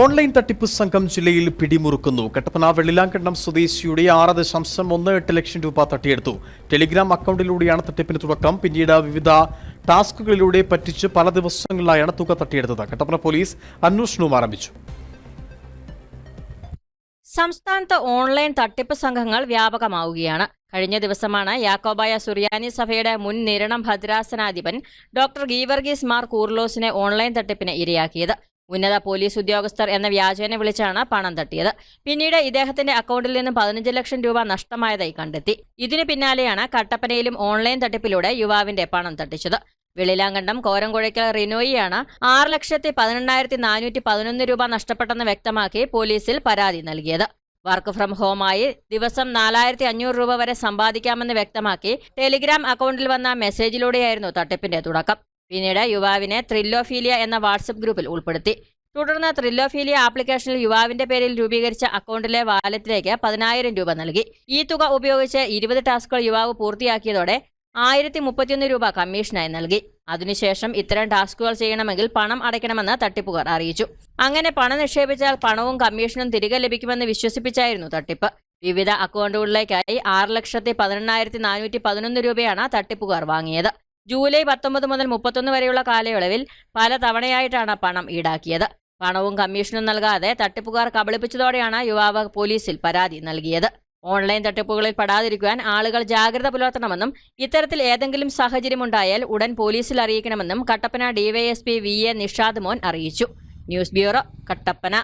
Online തട്ടിപ്പ് സംഘം ജില്ലയിൽ പിടിമുറുക്കുന്നു. കട്ടപ്പന വെള്ളിലാങ്കണ്ണം സ്വദേശിയുടെ ആറ് ദശാംശം ഒന്ന് എട്ട് ലക്ഷം രൂപ തട്ടിയെടുത്തു. ടെലിഗ്രാം അക്കൗണ്ടിലൂടെയാണ് തട്ടിപ്പിന് തുടക്കം. പിന്നീട് വിവിധ ടാസ്കുകളിലൂടെ പറ്റിച്ച് പല ദിവസങ്ങളിലായാണ് തുക തട്ടിയെടുത്തത്. കട്ടപ്പന പോലീസ് അന്വേഷണവും ആരംഭിച്ചു. സംസ്ഥാനത്ത് ഓൺലൈൻ തട്ടിപ്പ് സംഘങ്ങൾ വ്യാപകമാവുകയാണ്. കഴിഞ്ഞ ദിവസമാണ് യാക്കോബായ സുറിയാനി സഭയുടെ മുൻ നിരണം ഭദ്രാസനാധിപൻ ഡോക്ടർ ഗീവർഗീസ് മാർ കൂർലോസിനെ ഓൺലൈൻ തട്ടിപ്പിന് ഇരയാക്കിയത്. ഉന്നത പോലീസ് ഉദ്യോഗസ്ഥർ എന്ന വ്യാജേനെ വിളിച്ചാണ് പണം തട്ടിയത്. പിന്നീട് ഇദ്ദേഹത്തിന്റെ അക്കൗണ്ടിൽ നിന്നും പതിനഞ്ച് ലക്ഷം രൂപ നഷ്ടമായതായി കണ്ടെത്തി. ഇതിനു പിന്നാലെയാണ് കട്ടപ്പനയിലും ഓൺലൈൻ തട്ടിപ്പിലൂടെ യുവാവിന്റെ പണം തട്ടിച്ചത്. വെളിലാങ്കണ്ടം കോരംകുഴയ്ക്കൽ റിനോയിയാണ് ആറ് ലക്ഷത്തി പതിനെണ്ണായിരത്തി നാനൂറ്റി പതിനൊന്ന് രൂപ നഷ്ടപ്പെട്ടെന്ന് വ്യക്തമാക്കി പോലീസിൽ പരാതി നൽകിയത്. വർക്ക് ഫ്രം ഹോമായി ദിവസം നാലായിരത്തി അഞ്ഞൂറ് രൂപ വരെ സമ്പാദിക്കാമെന്ന് വ്യക്തമാക്കി ടെലിഗ്രാം അക്കൗണ്ടിൽ വന്ന മെസ്സേജിലൂടെയായിരുന്നു തട്ടിപ്പിന്റെ തുടക്കം. പിന്നീട് യുവാവിനെ ത്രില്ലോഫീലിയ എന്ന വാട്സപ്പ് ഗ്രൂപ്പിൽ ഉൾപ്പെടുത്തി. തുടർന്ന് ത്രില്ലോഫീലിയ ആപ്ലിക്കേഷനിൽ യുവാവിന്റെ പേരിൽ രൂപീകരിച്ച അക്കൗണ്ടിലെ വാലറ്റിലേക്ക് പതിനായിരം രൂപ നൽകി. ഈ തുക ഉപയോഗിച്ച് ഇരുപത് ടാസ്കുകൾ യുവാവ് പൂർത്തിയാക്കിയതോടെ ആയിരത്തി മുപ്പത്തിയൊന്ന് രൂപ കമ്മീഷനായി നൽകി. അതിനുശേഷം ഇത്തരം ടാസ്കുകൾ ചെയ്യണമെങ്കിൽ പണം അടയ്ക്കണമെന്ന് തട്ടിപ്പുകാർ അറിയിച്ചു. അങ്ങനെ പണം നിക്ഷേപിച്ചാൽ പണവും കമ്മീഷനും തിരികെ ലഭിക്കുമെന്ന് വിശ്വസിപ്പിച്ചായിരുന്നു തട്ടിപ്പ്. വിവിധ അക്കൗണ്ടുകളിലേക്കായി ആറ് ലക്ഷത്തി പതിനെണ്ണായിരത്തി നാനൂറ്റി പതിനൊന്ന് രൂപയാണ് തട്ടിപ്പുകാർ വാങ്ങിയത്. ജൂലൈ പത്തൊമ്പത് മുതൽ മുപ്പത്തൊന്ന് വരെയുള്ള കാലയളവിൽ പല തവണയായിട്ടാണ് പണം ഈടാക്കിയത്. പണവും കമ്മീഷനും നൽകാതെ തട്ടിപ്പുകാർ കബളിപ്പിച്ചതോടെയാണ് യുവാവ് പോലീസിൽ പരാതി നൽകിയത്. ഓൺലൈൻ തട്ടിപ്പുകളിൽ പെടാതിരിക്കുവാൻ ആളുകൾ ജാഗ്രത പുലർത്തണമെന്നും ഇത്തരത്തിൽ ഏതെങ്കിലും സാഹചര്യമുണ്ടായാൽ ഉടൻ പോലീസിൽ അറിയിക്കണമെന്നും Kattappana DYSP V A Nishad Mon അറിയിച്ചു. News bureau Kattappana.